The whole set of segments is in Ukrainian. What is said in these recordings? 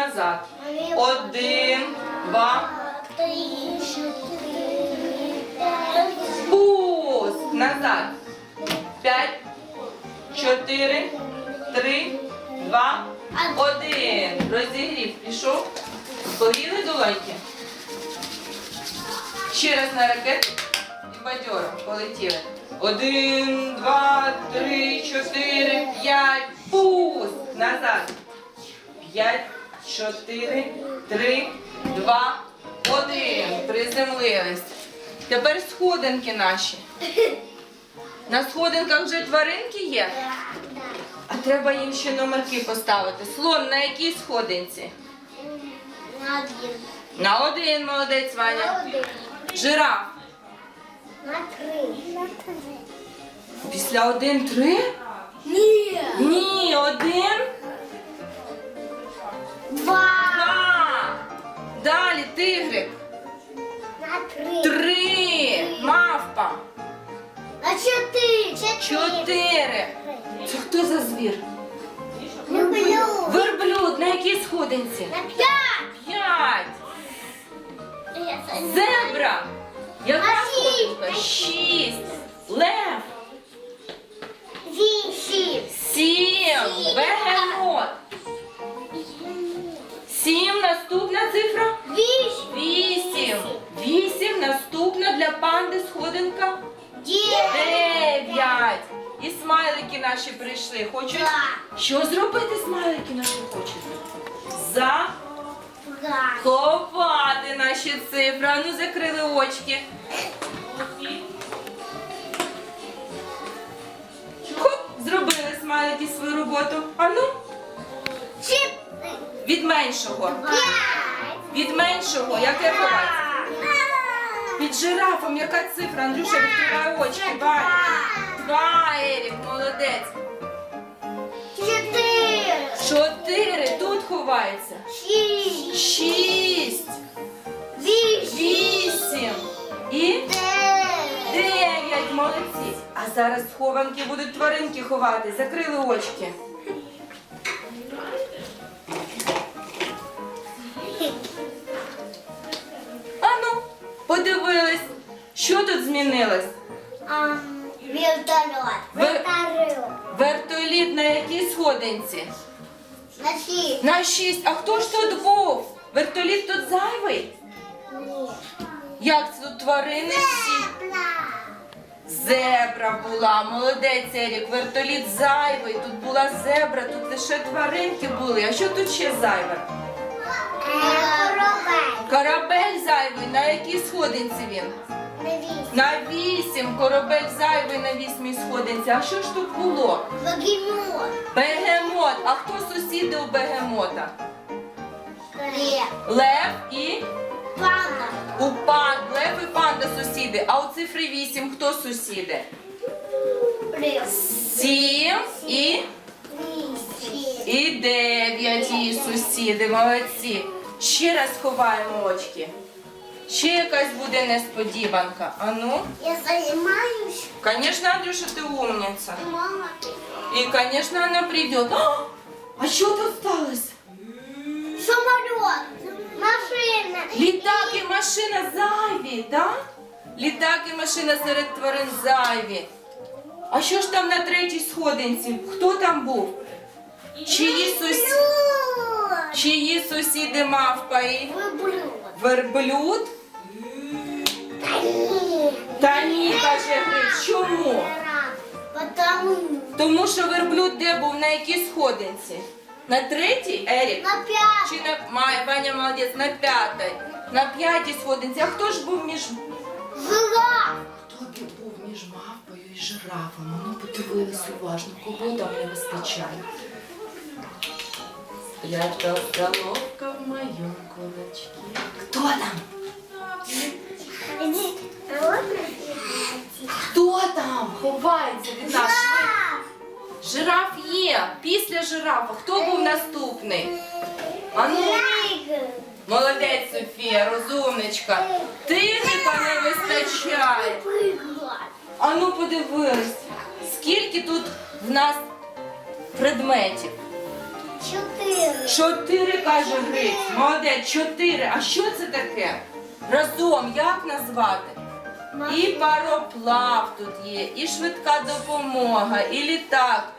назад. Один, два. Пуск. Назад. П'ять, чотири, три, два, один. Розігрів. Пішов. Погріли долоньки. Ще раз на ракету. І бадьоро. Полетіли. Один, два, три, чотири, п'ять. Пуск. Назад. П'ять, чотири, три, два, один. Приземлились. Тепер сходинки наші. На сходинках вже тваринки є, а треба їм ще номерки поставити. Слон на якій сходинці? На один, На один молодець Ваня. Жираф. Після один три? Ні. Ні, один. Два. Два. Далі тигрик. На три. Три. Мавпа. На чотири. Чотири. Це хто за звір? Люблю. Верблюд на якій сходинці? На п'ять. П'ять. Зебра. Яка На шість. сходинка? Шість. Лев. Вісім. Сім. Бегемот. Сім. Наступна цифра. Вісім. Вісім. Вісім. Наступна для панди сходинка. Дев'ять. І смайлики наші прийшли. Хочуть. Що зробити смайлики наші хочуть? За. Ховати наші цифри. А ну закрили очки. Хоп, зробили смайлики свою роботу. А ну, Чотири. Від меншого. Від меншого, яке ховається? Під жирафом, яка цифра? Андрюша, відкривай очки. Ваня. Два, Ерік, молодець. Чотири. Чотири. Тут ховається. Шість. Шість. Вісім. І Дев'ять. дев'ять. Молодці. А зараз схованки будуть тваринки ховати. Закрили очки. Подивились, що тут змінилось? Ам, Вертольот. Вертоліт на якій сходинці? На шість. На шість. А хто ж тут був? Вертоліт тут зайвий? Ні. Як це тут тварини всі? Зебра була, молодець Ерік, вертоліт зайвий, тут була зебра, тут лише тваринки були. А що тут ще зайве? Коробель. Корабель зайвий, на якій сходинці він? На вісім. На вісім, корабель зайвий на вісьмій сходинці. А що ж тут було? Богемот. Бегемот. А хто сусіди у бегемота? Лев. Лев і Панда. у пан, лев і панда сусіди. А у цифрі вісім хто сусіди? Сім і. І дев'ять її сусіди, молодці. Ще раз ховаємо очки. Ще якась буде несподіванка. А ну? Я занимаюсь. Конечно, Андрюша, ти умниця. Мама. І, конечно, вона прийде. А, а що тут сталося? Самолет. Машина. Літак і машина зайві, так? Літак і машина серед тварин зайві. А що ж там на третій сходинці? Хто там був? Чиї, сусі... Чиї сусіди мавпа і Верблюд. Та ні. Каже Гриць, чому? Тому що верблюд де був на якій сходинці? На третій, Ерік? на пять. Чи на Май, Ваня молодець, на п'ятій? На п'ятій сходинці. А хто ж був між Жираф. Хто був між мавпою і жирафом? Ну, подивились уважно, кого там не вистачає. Спрятав головка в моем кулачке. Хто там? Хто там? Ховається від нас. Жираф. Жираф є. Після жирафа. Хто був наступний? А ну, молодець Софія, розумничка. Тигрика не вистачає. Прыгла. А ну подивись, скільки тут в нас предметів. Чотири. Чотири, каже Гриць. Молодець, чотири. А що це таке? Разом як назвати? І пароплав тут є, і швидка допомога, і літак,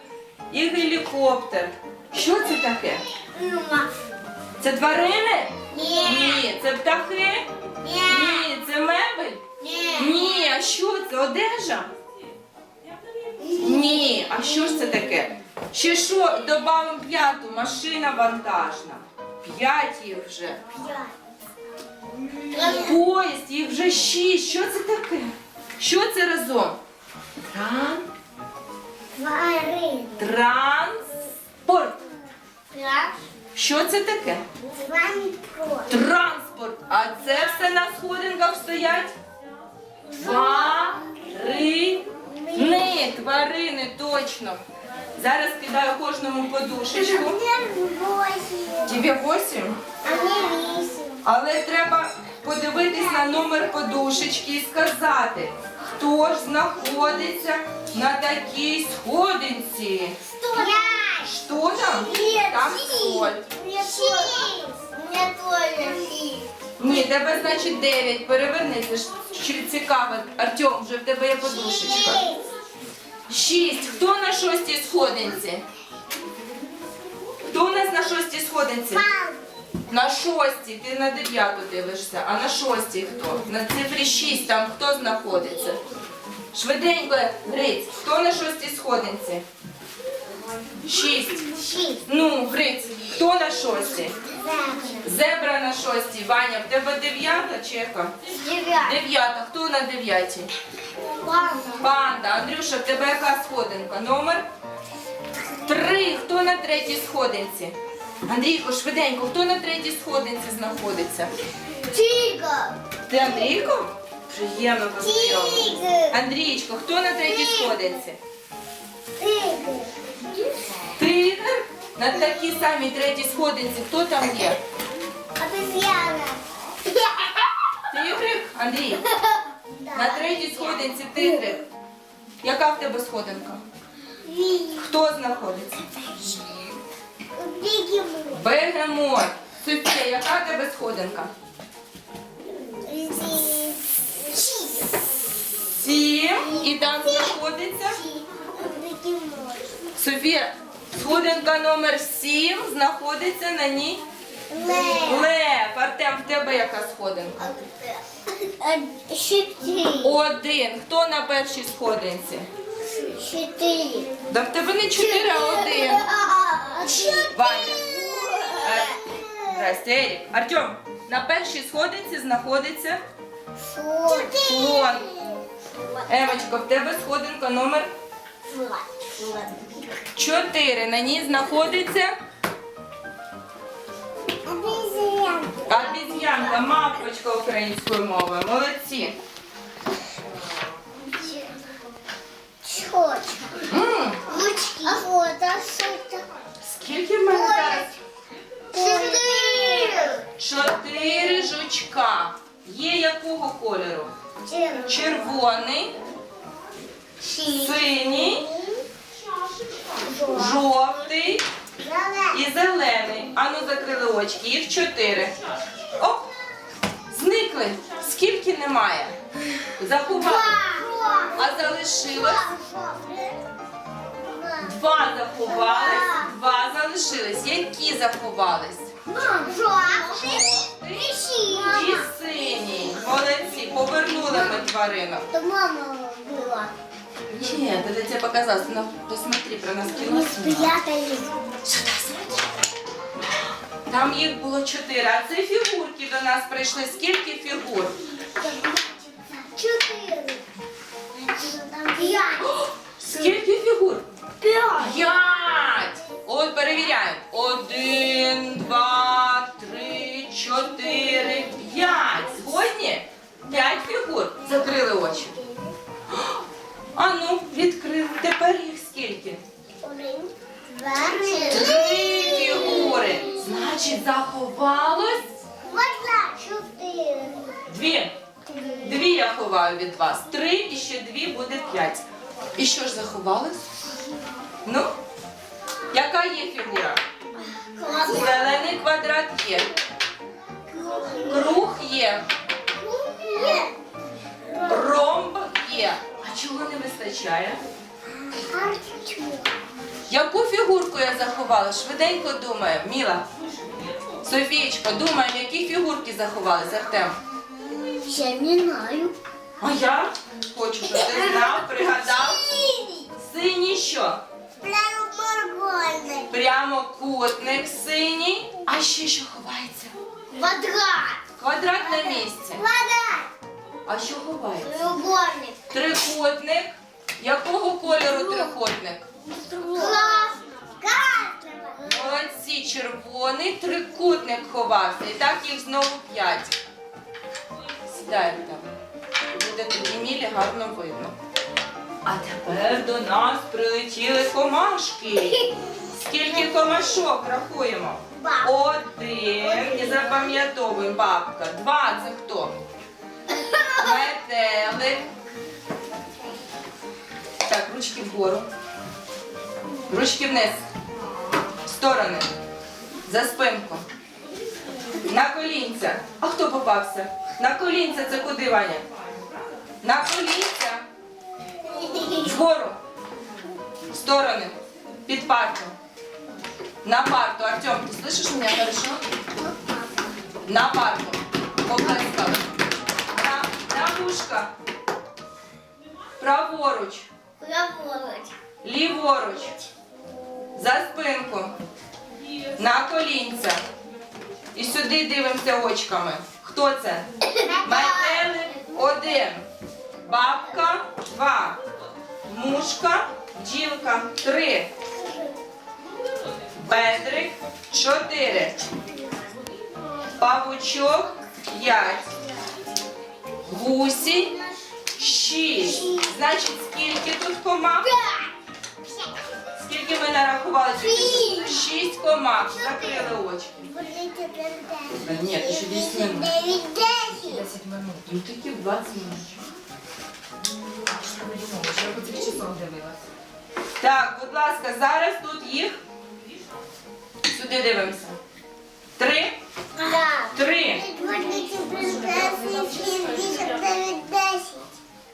і гелікоптер. Що це таке? Це тварини? Ні. Ні, це птахи? Ні. Ні, це мебель? Ні. Ні, а що це? Одежа? Ні, а що ж це таке? Ще що, добавимо п'яту, машина вантажна. П'ять їх вже. П'ять. Поїзд, їх вже шість. Що це таке? Що це разом? Тран... Тварини. Транспорт. Що це таке? Транспорт. Транспорт. А це все на сходинках стоять? Тварини. Тварини, точно. Зараз кидаю кожному подушечку. Тебе восім. А мне вісім. Але треба подивитись на номер подушечки і сказати, хто ж знаходиться на такій сходинці. П'ять. Що там? Там соль. Шість. У тоже шість. Ні, тебе значить 9. Переверни, це ж чи- цікаво. Артем, вже в тебе є подушечка. Шість. Шість. Хто на шостій сходинці? Хто у нас на шостій сходинці? На шостій, ти на дев'яту дивишся, а на шостій хто? На цифрі шість там хто знаходиться? Швиденько, Гриць, хто на шостій сходинці? Шість. Шість. Ну, Гриць, хто на шостій? Зебра. На шостій. Ваня, в тебе дев'ята чи яка? Дев'ята. Хто на дев'ятій? Панда. Панда. Андрюша, в тебе яка сходинка? Номер? Три. Хто на третій сходинці? Андрійко, швиденько, хто на третій сходинці знаходиться? Тигр. Ти Андрійко? Приємно познайомитися. Тигр. Андрійчко, хто на третій сходинці? Тигр. На такій самій третій сходинці. Хто там є? Обезьяна. Тигрик? Андрій. На третій сходинці тигрик. Яка в тебе сходинка? Хто знаходиться? Бегемот. Бегемот. Софія, яка в тебе сходинка? Сім. І там знаходиться. Бегемот. Софія, сходинка номер сім знаходиться на ній. Лев. Лев. Артем, в тебе яка сходинка? Э, Четыре. Один. Хто на першій сходинці? Четыре. Да в тебе не чотири, а один. Ваня. Е, Здрасте, Ерік. Артем, на першій сходинці знаходиться слон. Емочка, в тебе сходинка номер чотири. На ній знаходиться обіз'янка, мавпочка українською мовою. Молодці. Чёрт. М, Ручки. А вот, а что это? Скільки в мене зараз? Четыре. Чотири жучка. Є якого кольору? Червоний, синій, жовтий і зелений. Ану закрили очки. Їх чотири. Оп! Зникли. Скільки немає? Заховали. А залишилось? Два заховались, два залишились. Які заховались? І синій. Молодці. Повернули ми тваринок. Мама была. Нет, это тебе показалось. Ну, посмотри, про нас кино снимали. Спрятали. Сюди, смотри. Там їх було чотири, а це фігурки до нас прийшли. Скільки фігур? Чотири. Пять. Скільки фігур? Пять. П'ять. Вас. Три і ще дві буде п'ять. І що ж заховалось? Ну, яка є фігура? Зелений квадрат є. Круг є. Ромб є. А чого не вистачає? Яку фігурку я заховала? Швиденько думаю. Міла. Софієчко, думаємо, які фігурки заховались, Артем. Я не знаю. А я хочу, щоб ти знав, пригадав. Синій що? Прямоугольник. Прямокутник синій. А ще що ховається? Квадрат. Квадрат на місці. Квадрат. А що ховається? Треугольник. Трикутник. Якого кольору трикутник? Красного. Молодці, червоний трикутник ховався. І так їх знову п'ять. Сідаємо там. Буде тоді мілі гарно видно. А тепер до нас прилетіли комашки. Скільки комашок рахуємо? Один. І запам'ятовуємо бабка. Два це хто? Метелик. Так, ручки вгору. Ручки вниз. Сторони. За спинку. На колінця. А хто попався? На колінця це куди, Ваня? На колінця. Вгору. В сторони. Під парту. На парту. Артем, ти слышиш мене хорошо? На парту. Поплескали. На, на вушка. Праворуч. Праворуч. Ліворуч. За спинку. На колінця. І сюди дивимося очками. Хто це? Метелик один. Бабка два. Мушка, бджілка три. Бедрик чотири. Павучок п'ять. Гусінь шість. Значить, скільки тут комах? Скільки ми нарахували? Шість. Шість комах. Закрили очки. Да нет, еще 10 минут. Десять. 10 минут. Ну такі 20 минут. Я по цих часов дивилась. Так, будь ласка, зараз тут їх. Сюди дивимося. Три. Три. Десять.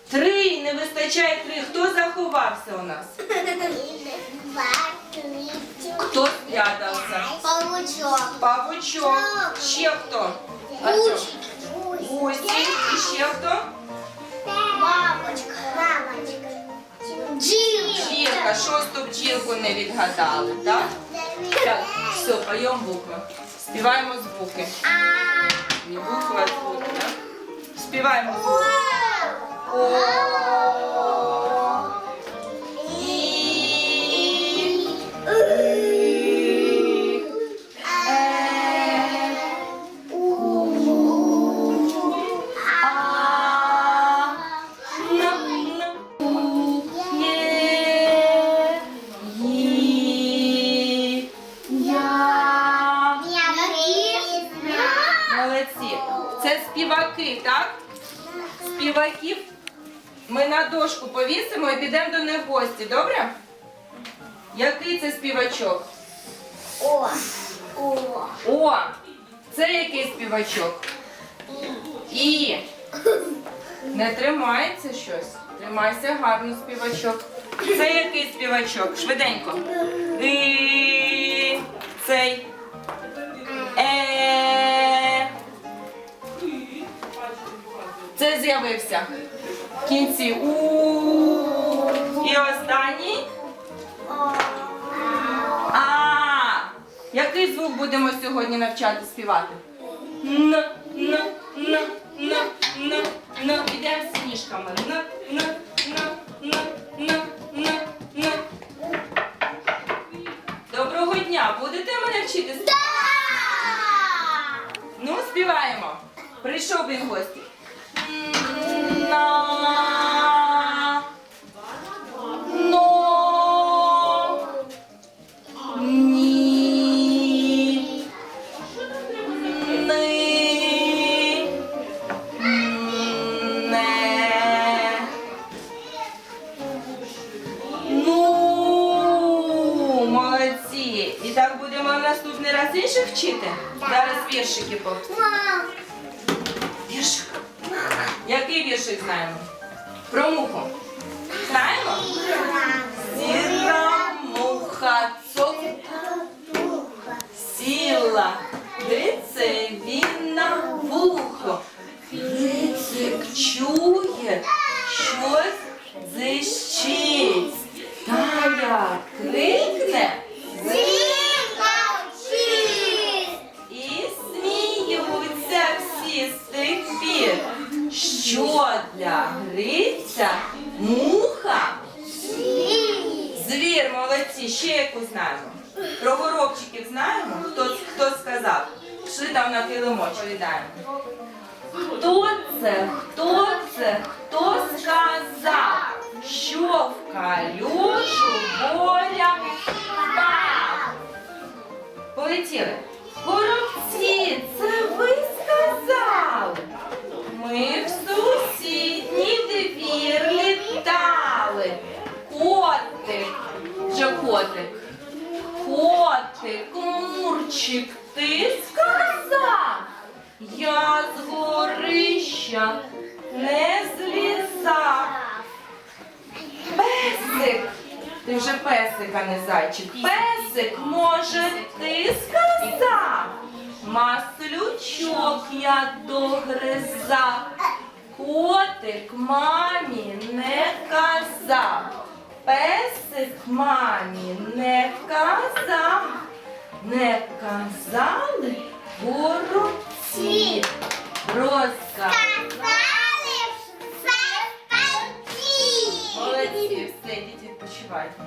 Три. Не вистачає три. Хто заховався у нас? Два, три, Хто спрятався? Павучок. Павучок. Ще хто? Артем. Гусі. І ще хто? Бабочка. Бабочка. Джил. Бджілка. Шосту бджілку не відгадали, так? Так, все, поємо букви. Співаємо звуки. А. Не букви, а звуки, так? Співаємо звуки. О. і підемо до них в гості, добре? Який це співачок? О. О. О! Це який співачок? І. Не тримається щось. Тримайся гарно, співачок. Це який співачок? Швиденько. І. Цей. Е. Це з'явився. В кінці. У. І останній. А. Який звук будемо сьогодні навчати співати? Н, н, н, н, н, н. Ідемо з сніжками. Н, н, н, н, н, н, н. Доброго дня! Будете мене вчити? співати? Ну, співаємо. Прийшов він гості. Молодці. І так будемо в наступний раз інших вчити. Зараз віршики повторюємо. Мам. Віршик. Який віршик знаємо? Про муху. Знаємо? Сіра муха цок сіла, грицеві на вухо. Грицик чує, щось зищить. Та як крикне і сміються всі з тих пір. Що для гриця муха? Звір, молодці, ще яку знаємо. Про горобчиків знаємо? Хто, хто сказав? Шли там на. Відповідаємо. Хто це? Хто це? Полетіли. Казав. Песик мамі не казав. Не казали горобці. Розказали. Молодці, все, йдіть відпочивайте.